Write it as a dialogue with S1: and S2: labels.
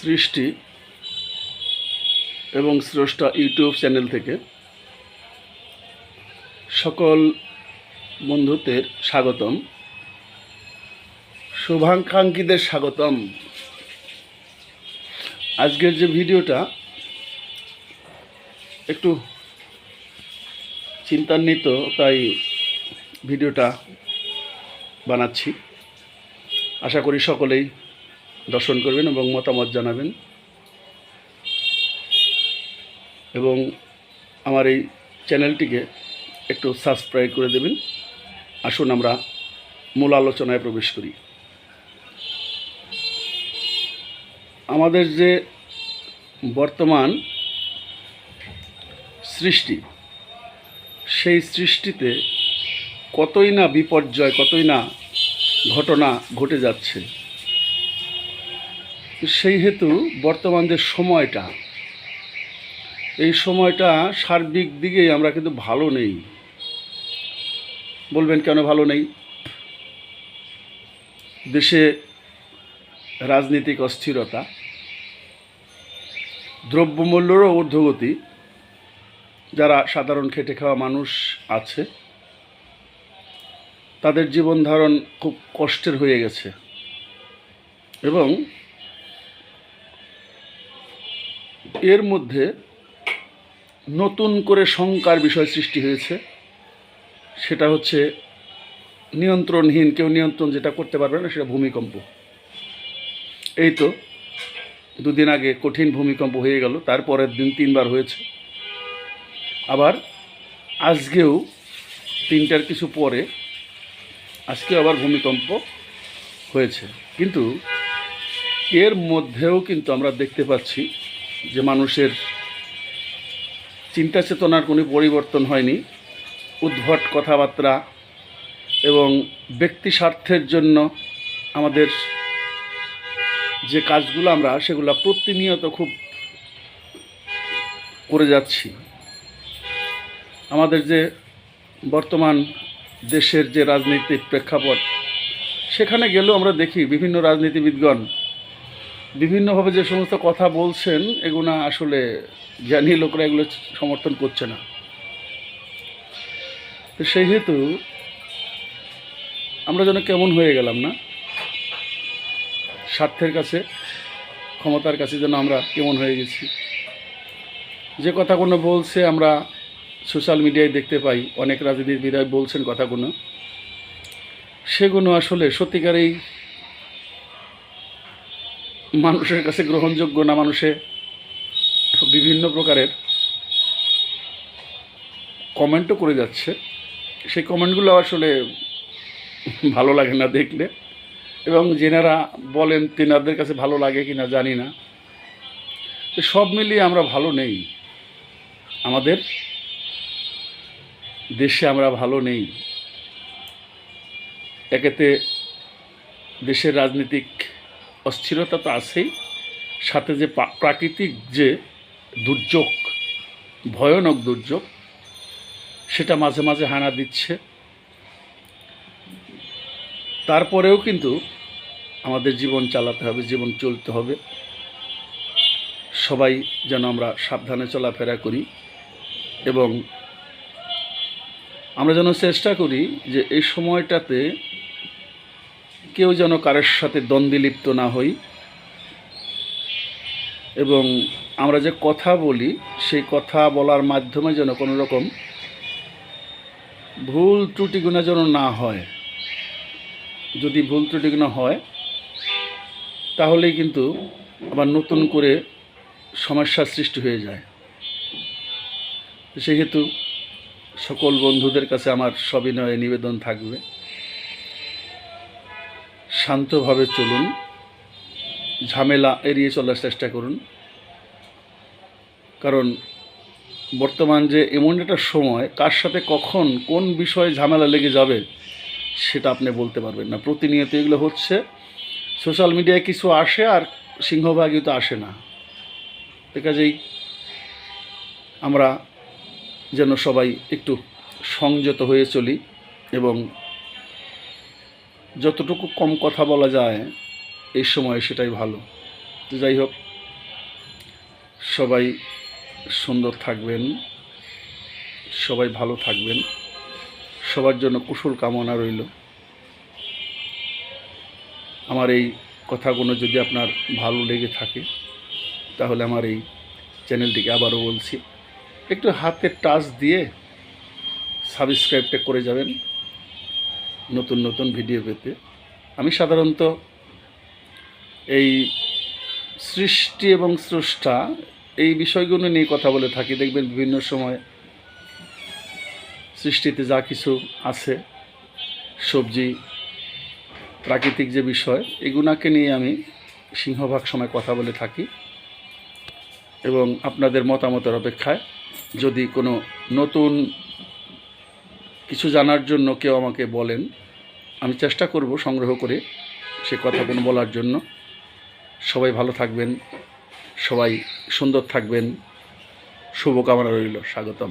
S1: সৃষ্টি এবং স্রষ্টা ইউটিউব চ্যানেল থেকে সকল বন্ধুদের স্বাগতম, শুভাকাঙ্ক্ষীদের স্বাগতম। আজকের যে ভিডিওটা একটু চিন্তান্বিত, তাই ভিডিওটা বানাচ্ছি। আশা করি সকলেই দর্শন করবেন এবং মতামত জানাবেন। এবং আমার এই চ্যানেলটিকে একটু সাবস্ক্রাইব করে দেবেন। আসুন আমরা মূল আলোচনায় প্রবেশ করি। আমাদের যে বর্তমান সৃষ্টি, সেই সৃষ্টিতে কতই না বিপর্যয়, কতই না ঘটনা ঘটে যাচ্ছে সেই হেতু বর্তমান যে সময়টা, এই সময়টা সার্বিক দিকেই আমরা কিন্তু ভালো নেই। বলবেন কেন ভালো নেই? দেশে রাজনৈতিক অস্থিরতা, দ্রব্যমূল্যেরও ঊর্ধ্বগতি, যারা সাধারণ খেটে খাওয়া মানুষ আছে, তাদের জীবন ধারণ খুব কষ্টের হয়ে গেছে। এবং এর মধ্যে নতুন করে শঙ্কার বিষয় সৃষ্টি হয়েছে। সেটা হচ্ছে নিয়ন্ত্রণহীন, কেউ নিয়ন্ত্রণ যেটা করতে পারবে না সেটা ভূমিকম্প। এই তো দুদিন আগে কঠিন ভূমিকম্প হয়ে গেল, তারপরের দিন তিনবার হয়েছে। আবার আজকেও তিনটার কিছু পরে আজকে আবার ভূমিকম্প হয়েছে। কিন্তু এর মধ্যেও কিন্তু আমরা দেখতে পাচ্ছি যে মানুষের চিন্তা চেতনার কোনো পরিবর্তন হয়নি, উদ্ভট কথাবার্তা এবং ব্যক্তি স্বার্থের জন্য আমাদের যে কাজগুলো আমরা, সেগুলো প্রতিনিয়ত খুব করে যাচ্ছি। আমাদের যে বর্তমান দেশের যে রাজনৈতিক প্রেক্ষাপট, সেখানে গেলেও আমরা দেখি বিভিন্ন রাজনীতিবিদগণ বিভিন্নভাবে যে সমস্ত কথা বলছেন এগুলো আসলে জ্ঞানী লোকরা এগুলো সমর্থন করছে না। তো সেই হেতু আমরা যেন কেমন হয়ে গেলাম না? স্বার্থের কাছে, ক্ষমতার কাছে যেন আমরা কেমন হয়ে গেছি। যে কথাগুলো বলছে আমরা সোশ্যাল মিডিয়ায় দেখতে পাই, অনেক রাজনীতিবিদায় বলছেন কথাগুলো। সেগুলো আসলে সত্যিকারেই মানুষের কাছে গ্রহণযোগ্য না মানুষে বিভিন্ন প্রকারের কমেন্টও করে যাচ্ছে। সেই কমেন্টগুলো আসলে ভালো লাগে না দেখলে। এবং যেনারা বলেন তেনাদের কাছে ভালো লাগে কি না জানি না। সব মিলিয়ে আমরা ভালো নেই। আমাদের দেশে আমরা ভালো নেই। একেতে দেশের রাজনীতিক অস্থিরতা তো আছেই, সাথে যে প্রাকৃতিক যে দুর্যোগ, ভয়ানক দুর্যোগ, সেটা মাঝে মাঝে হানা দিচ্ছে। তারপরেও কিন্তু আমাদের জীবন চালাতে হবে, জীবন চলতে হবে। সবাই যেন আমরা সাবধানে চলাফেরা করি এবং আমরা যেন চেষ্টা করি যে এই সময়টাতে কেউ যেন কারোর সাথে দ্বন্দ্বে লিপ্ত না হই। এবং আমরা যে কথা বলি, সেই কথা বলার মাধ্যমে যেন কোনো রকম ভুল ত্রুটিগুলো যেন না হয়। যদি ভুল ত্রুটিগুলো হয়, তাহলেই কিন্তু আবার নতুন করে সমস্যার সৃষ্টি হয়ে যায়। সেহেতু সকল বন্ধুদের কাছে আমার সবিনয়ে নিবেদন থাকবে। শান্তভাবে চলুন। ঝামেলা এড়িয়ে চলার চেষ্টা করুন। কারণ বর্তমান যে এমন একটা সময়, কার সাথে কখন, কোন বিষয়ে ঝামেলা লেগে যাবে, সেটা আপনি বলতে পারবেন না। প্রতিনিয়ত এগুলো হচ্ছে। সোশ্যাল মিডিয়ায় কিছু আসে আর সিংহভাগই তো আসে না। এ কাজেই আমরা যেন সবাই একটু সংযত হয়ে চলি এবং যতটুকু কম কথা বলা যায়, এই সময় সেটাই ভালো। তো যাই হোক, সবাই সুন্দর থাকবেন, সবাই ভালো থাকবেন। সবার জন্য কুশল কামনা রইল। আমার এই কথাগুলো যদি আপনার ভালো লেগে থাকে, তাহলে আমার এই চ্যানেলটিকে আবারও বলছি, একটু হাতের টাচ দিয়ে সাবস্ক্রাইবটা করে যাবেন। নতুন নতুন ভিডিও পেতে। আমি সাধারণত এই সৃষ্টি এবং স্রষ্টা এই বিষয়গুলো নিয়ে কথা বলে থাকি। দেখবেন বিভিন্ন সময় সৃষ্টিতে যা কিছু আছে, সবজি, প্রাকৃতিক যে বিষয় এগুলাকে নিয়ে আমি সিংহভাগ সময় কথা বলে থাকি এবং আপনাদের মতামতের অপেক্ষায় যদি কোনো নতুন কিছু জানার জন্য কেউ আমাকে বলেন। আমি চেষ্টা করব সংগ্রহ করে সে কথাগুলো বলার জন্য। সবাই ভালো থাকবেন, সবাই সুন্দর থাকবেন। শুভকামনা রইল, স্বাগতম।